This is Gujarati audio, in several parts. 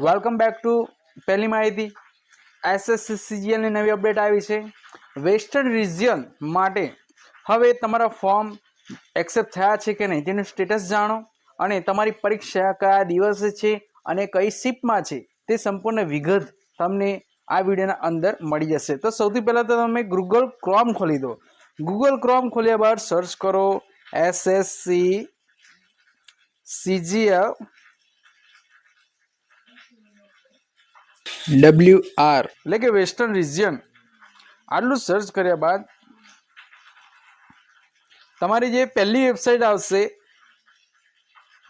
વેલકમ બેક ટુ પહેલી માહિતી. એસએસસી સીજીએલની નવી અપડેટ આવી છે. વેસ્ટર્ન રિજિયન માટે હવે તમારા ફોર્મ એક્સેપ્ટ થયા છે કે નહીં તેનું સ્ટેટસ જાણો અને તમારી પરીક્ષા કયા દિવસે છે અને કઈ શિપમાં છે તે સંપૂર્ણ વિગત તમને આ વિડીયોના અંદર મળી જશે. તો સૌથી પહેલાં તો તમે ગૂગલ ક્રોમ ખોલી દો. ગૂગલ ક્રોમ ખોલ્યા બાદ સર્ચ કરો એસએસસી સીજીએલ ડબલ્યુ આર એટલે કે વેસ્ટર્ન રિજિયન આટલું સર્ચ કર્યા બાદ તમારી જે પહેલી વેબસાઇટ આવશે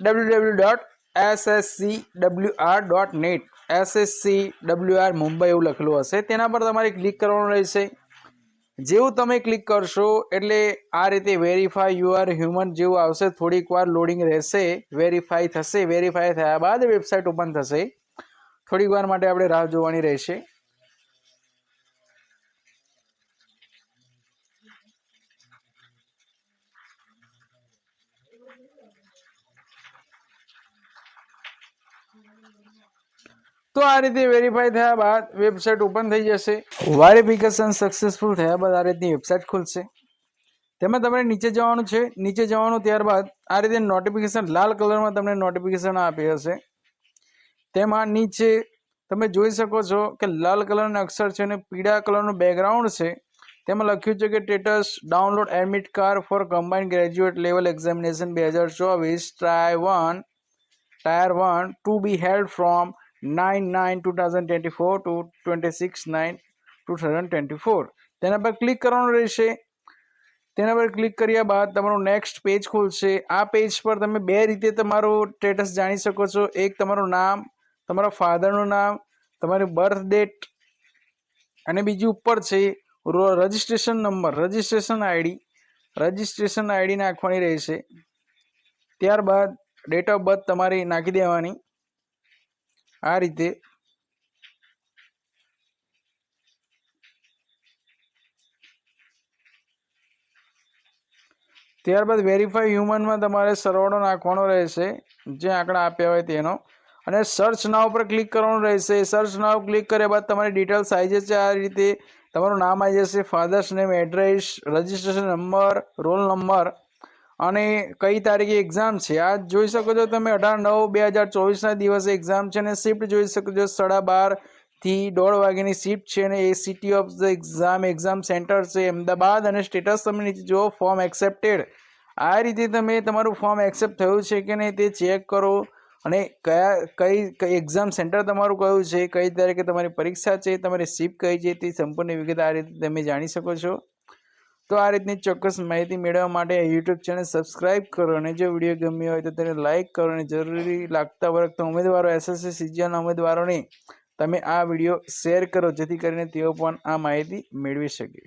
W W dot SSC W R dot net SSC W R Mumbai એવું લખેલું હશે. તેના પર તમારે ક્લિક કરવાનું રહેશે. જેવું તમે ક્લિક કરશો, એટલે આ રીતે વેરીફાઈ યુ આર હ્યુમન જેવું આવશે. થોડીક વાર લોડિંગ રહેશે વેરીફાઈ થશે. વેરીફાઈ થયા બાદ વેબસાઇટ ઓપન થશે. થોડીક વાર માટે આપણે રાહ જોવાની રહેશે. તો આ રીતે વેરીફાઈ થયા બાદ વેબસાઇટ ઓપન થઈ જશે. વેરિફિકેશન સક્સેસફુલ થયા બાદ આ રીતની વેબસાઇટ ખુલશે. તેમાં તમારે નીચે જવાનું છે. નીચે જવાનું ત્યારબાદ આ રીતે નોટિફિકેશન લાલ કલરમાં તમને નોટિફિકેશન આપી હશે. તેમાં નીચે તમે જોઈ શકો છો કે લાલ કલરના અક્ષર છે અને પીળા કલરનું બેકગ્રાઉન્ડ છે. તેમાં લખ્યું છે કે status download admit card for combined graduate level examination બે હજાર ચોવીસ try one tier one to be held from nine nine two thousand twenty four to twenty six nine two thousand twenty four તેના પર ક્લિક કરવાનું રહેશે. તેના પર ક્લિક કર્યા બાદ તમારું નેક્સ્ટ પેજ ખુલશે. આ પેજ પર તમે બે રીતે તમારું સ્ટેટસ જાણી શકો છો. એક તમારું નામ તમારા ફાધરનું નામ, તમારી બર્થ ડેટ અને બીજી ઉપર છે registration number registration ID registration ID નાખવાની રહેશે. ત્યારબાદ ડેટ ઓફ બર્થ તમારી નાખી દેવાની. આ રીતે. ત્યારબાદ વેરીફાઈ હ્યુમનમાં તમારે સરવાળો નાખવાનો રહેશે. જે આંકડા આપ્યા હોય તેનો. અને સર્ચ નાવ પર ક્લિક કરવાનું રહેશે. સર્ચ નાવ ક્લિક કર્યા બાદ તમારી ડિટેલ્સ આવી જશે આ રીતે. તમારું નામ આવી જશે father's name address registration number roll number અને કઈ તારીખે એક્ઝામ છે. આ જોઈ શકો છો તમે, અઢાર નવ બે હજાર ચોવીસના દિવસે એક્ઝામ છે અને શિફ્ટ જોઈ શકો છો. સાડા બારથી દોઢ વાગ્યાની શિફ્ટ છે અને A city of the exam exam centre છે. અમદાવાદ અને સ્ટેટસ તમે નીચે જુઓ ફોર્મ એક્સેપ્ટેડ આ રીતે તમે તમારું ફોર્મ એક્સેપ્ટ થયું છે કે નહીં તે ચેક કરો. અને કયા, કઈ કઈ એક્ઝામ સેન્ટર તમારું કયું છે, કઈ તારીખે તમારી પરીક્ષા છે, તમારી શિફ્ટ કઈ છે, તે સંપૂર્ણ વિગત આ રીતે તમે જાણી શકો છો. તો આ રીતની ચોક્કસ માહિતી મેળવવા માટે યુટ્યુબ ચેનલ સબસ્ક્રાઇબ કરો અને જો વીડિયો ગમ્યો હોય તો તેને લાઇક કરો અને જરૂરી લાગતા વખતે ઉમેદવારો એસએસસી સીજીઆના ઉમેદવારોને તમે આ વીડિયો શેર કરો, જેથી કરીને તેઓ પણ આ માહિતી મેળવી શકે.